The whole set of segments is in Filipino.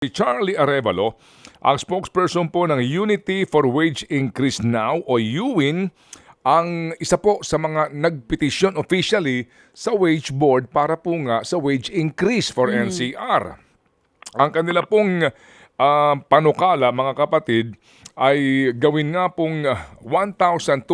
Si Charlie Arevalo, ang spokesperson po ng Unity for Wage Increase Now o UWIN, ang isa po sa mga nagpetisyon officially sa wage board para po nga sa wage increase for NCR. Ang kanila pong ah, panukala mga kapatid ay gawin nga pong ah, 1,207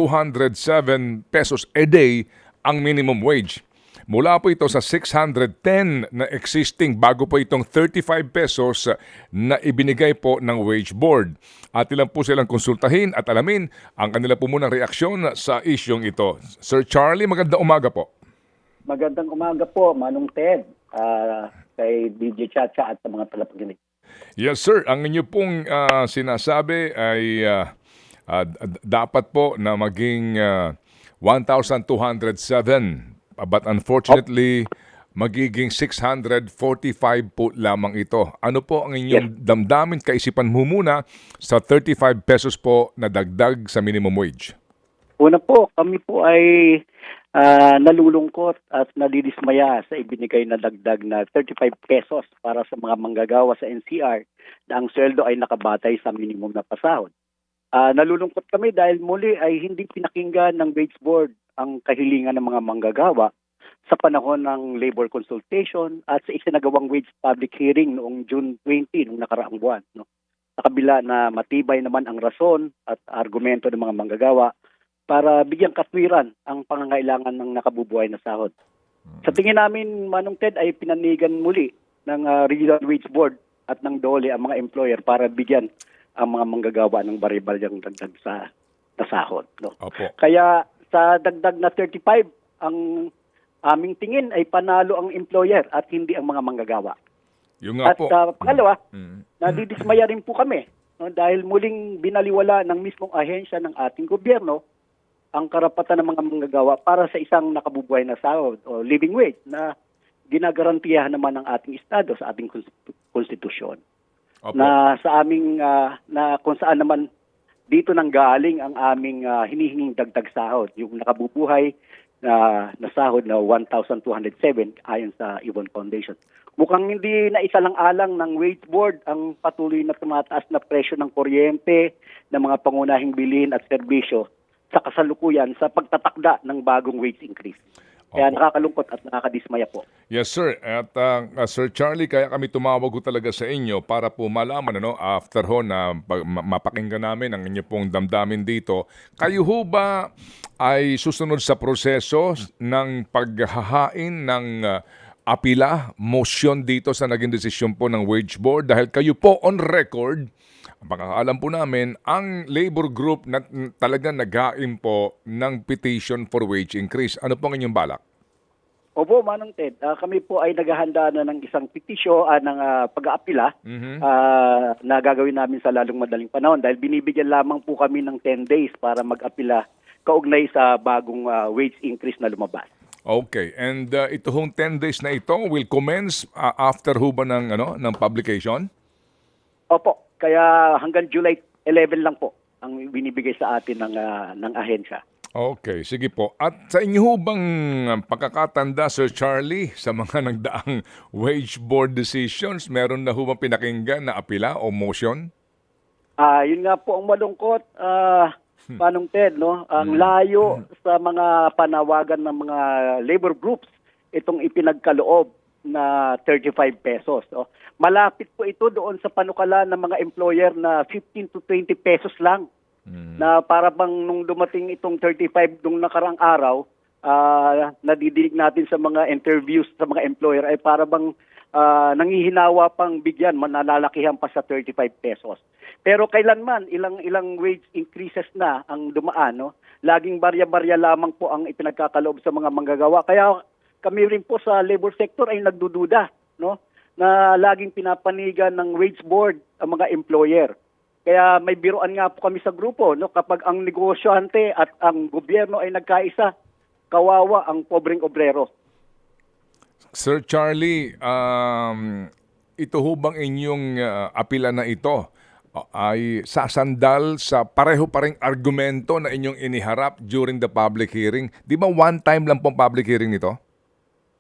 pesos a day ang minimum wage. Mula po ito sa 610 na existing bago po itong 35 pesos na ibinigay po ng wage board. At ilan po silang konsultahin at alamin ang kanila po munang reaksyon sa isyong ito. Sir Charlie, maganda umaga po. Magandang umaga po, Manong Ted, ah, kay DJ Chacha at sa mga talapaginig. Yes sir, ang inyo pong ah, sinasabi ay ah, d- dapat po na maging ah, 1,207 but unfortunately magiging 645 po lamang ito. Ano po ang inyong damdamin, kaisipan mo muna sa 35 pesos po na dagdag sa minimum wage? Una po, kami po ay ah, nalulungkot at nadidismaya sa ibinigay na dagdag na 35 pesos para sa mga manggagawa sa NCR na ang sweldo ay nakabatay sa minimum na pasahod. Ah, nalulungkot kami dahil muli ay hindi pinakinggan ng wage board ang kahilingan ng mga manggagawa sa panahon ng labor consultation at sa isinagawang wage public hearing noong June 20 noong nakaraang buwan. No? Sa kabila na matibay naman ang rason at argumento ng mga manggagawa para bigyang katwiran ang pangangailangan ng nakabubuhay na sahod. Sa tingin namin, Manong Ted, ay pinanigan muli ng ah, Regional Wage Board at ng DOLE ang mga employer para bigyan ang mga manggagawa ng baribalyang dagdag sa nasahod. No? Opo. Kaya sa dagdag na 35, ang aming tingin ay panalo ang employer at hindi ang mga manggagawa. Yung nga At po. ah, pangalawa, Mm. nadidismaya rin po kami no, dahil muling binaliwala ng mismong ahensya ng ating gobyerno ang karapatan ng mga manggagawa para sa isang nakabubuhay na sahod o living wage na ginagarantiyahan naman ng ating estado sa ating konstitu- konstitusyon Opo. na sa aming ah, na kung saan naman dito nang galing ang aming ah, hinihinging dagdag sahod yung nakabubuhay na na sahod na 1,207 ayon sa Ibon Foundation. Mukhang hindi na isa lang alang ng wage board ang patuloy na tumataas na presyo ng kuryente ng mga pangunahing bilhin at serbisyo sa kasalukuyan sa pagtatakda ng bagong wage increase. Kaya Opo. nakakalungkot at nakakadismaya po. Yes sir. At ah, Sir Charlie, kaya kami tumawag ko talaga sa inyo para po malaman ano after ho na mapakinggan namin ang inyo pong damdamin dito. Kayo ho ba ay susunod sa proseso ng paghahain ng ah, apila, motion dito sa naging desisyon po ng wage board dahil kayo po on record ang pagkakaalam po namin, ang labor group na n- talagang naghain po ng petition for wage increase. Ano po ang inyong balak? Opo, Manong Ted. Ah, kami po ay naghahanda na ng isang petisyo ah, ng ah, pag-aapila Mhm. ah, na gagawin namin sa lalong madaling panahon dahil binibigyan lamang po kami ng 10 days para mag-apila kaugnay sa bagong ah, wage increase na lumabas. Okay, and uh, ito hong 10 days na ito will commence uh, after ho ba ng, ano, ng publication? Opo, kaya hanggang July 11 lang po ang binibigay sa atin ng ah, ng ahensya. Okay, sige po. At sa inyo bang uh, pagkakatanda, Sir Charlie, sa mga nagdaang wage board decisions, meron na ho bang pinakinggan na apila o motion? Ah, yun nga po ang malungkot, ah, Manong Ted, no? Ang layo sa mga panawagan ng mga labor groups itong ipinagkaloob na 35 pesos. No? Malapit po ito doon sa panukala ng mga employer na 15 to 20 pesos lang. Na para bang nung dumating itong 35 nung nakarang araw, ah, nadidinig natin sa mga interviews sa mga employer ay para bang ah, nangihinawa pang bigyan, manalalakihan pa sa 35 pesos. Pero kailanman, ilang ilang wage increases na ang dumaan, no? Laging barya-barya lamang po ang ipinagkakaloob sa mga manggagawa. Kaya kami rin po sa labor sector ay nagdududa, no? Na laging pinapanigan ng wage board ang mga employer. Kaya may biruan nga po kami sa grupo, no? Kapag ang negosyante at ang gobyerno ay nagkaisa, kawawa ang pobreng obrero. Sir Charlie, um, ito ho bang inyong uh, apila na ito ay sasandal sa pareho pa argumento na inyong iniharap during the public hearing? Di ba one time lang pong public hearing nito?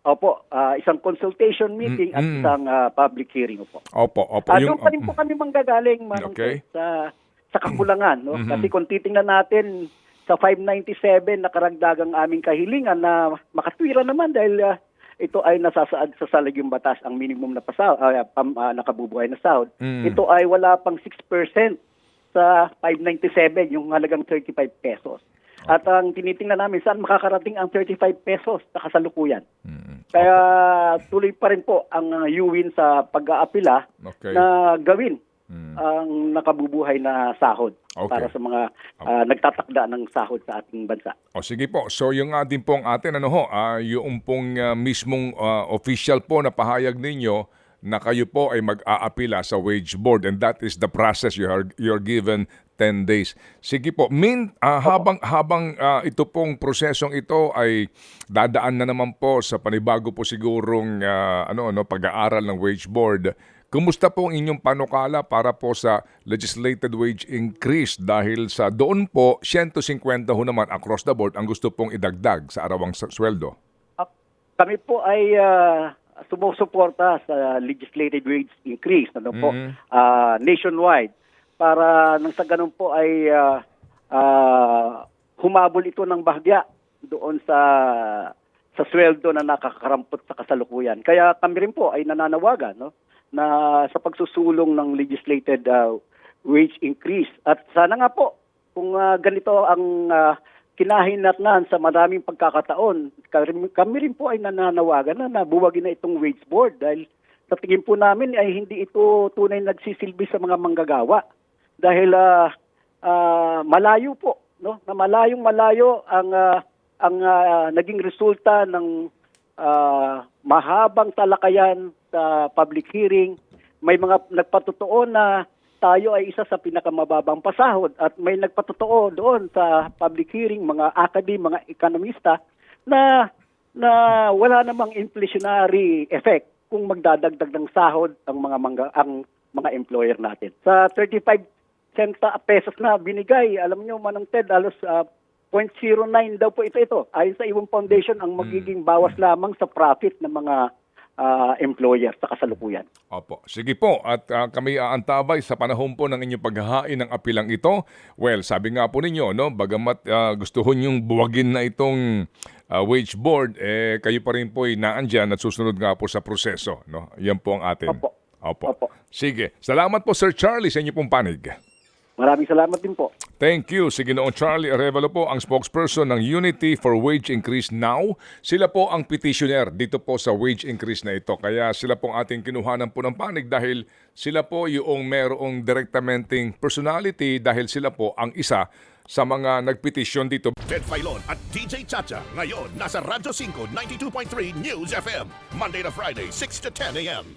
Opo, ah, isang consultation meeting at Mm-mm. isang ah, public hearing po. Opo, opo. Ah, yung, doon pa rin po kami manggagaling Manong Okay. Sa sa kakulangan, no? Mhm. Kasi kung titingnan natin sa 597 na karagdagang aming kahilingan na makatwira naman dahil ah, ito ay nasasaad sa salag yung batas ang minimum na pasaw, ah, pam, ah, nakabubuhay na sahod. Mm. Ito ay wala pang 6% sa 597 yung halagang 35 pesos. At ang tinitingnan namin saan makakarating ang 35 pesos sa kasalukuyan. Mm, Kaya tuloy pa rin po ang uh, UWIN sa pag-aapila Okay. na gawin Mm. ang nakabubuhay na sahod Okay. para sa mga ah, nagtatakda ng sahod sa ating bansa. O sige po. So yung nga din pong atin ano ho, ah, yung pong ah, mismong ah, official po na pahayag ninyo na kayo po ay mag-aapila sa wage board and that is the process you are you're given 10 days. Sige po, min ah, habang habang ah, ito pong prosesong ito ay dadaan na naman po sa panibago po sigurong ah, ano ano pag-aaral ng wage board. Kumusta po ang inyong panukala para po sa legislated wage increase dahil sa doon po 150 ho naman across the board ang gusto pong idagdag sa arawang sweldo. Kami po ay ah, sumusuporta sa legislated wage increase ano po Mhm. ah, nationwide para nang sa ganun po ay ah, ah, humabol ito ng bahagya doon sa sa sweldo na nakakarampot sa kasalukuyan. Kaya kami rin po ay nananawagan no na sa pagsusulong ng legislated ah, wage increase at sana nga po kung ah, ganito ang ah, kinahinatnan sa maraming pagkakataon, kami, rin po ay nananawagan na nabuwagin na itong wage board dahil sa tingin po namin ay hindi ito tunay nagsisilbi sa mga manggagawa. Dahil ah, ah, malayo po no? Na malayong malayo ang ah, ang ah, naging resulta ng ah, mahabang talakayan sa public hearing. May mga nagpatotoo na tayo ay isa sa pinakamababang pasahod at may nagpatotoo doon sa public hearing mga academy, mga ekonomista na na wala namang inflationary effect kung magdadagdag ng sahod ang mga mangga, ang mga employer natin. Sa 35 centa pesos na binigay, alam niyo Manong Ted, alos ah, 0.09 daw po ito ito. Ayon sa Ibon Foundation ang magiging bawas lamang sa profit ng mga ah, employer sa kasalukuyan. Opo. Sige po. At ah, kami aantabay sa panahon po ng inyong paghahain ng apilang ito. Well, sabi nga po ninyo, no, bagamat gusto ho niyong buwagin na itong ah, wage board, eh, kayo pa rin po ay naandyan at susunod nga po sa proseso. No? Yan po ang atin. Opo. Opo. Opo. Sige. Salamat po, Sir Charlie, sa inyo pong panig. Maraming salamat din po. Thank you. Si Ginoong Charlie Arevalo po ang spokesperson ng Unity for Wage Increase Now. Sila po ang petitioner dito po sa wage increase na ito. Kaya sila pong ating kinuhanan po ng panig dahil sila po yung merong directamenting personality dahil sila po ang isa sa mga nagpetisyon dito. Ted Filon at DJ Chacha. Ngayon, nasa Radyo 5, 92.3 News FM. Monday to Friday, 6 to 10 a.m.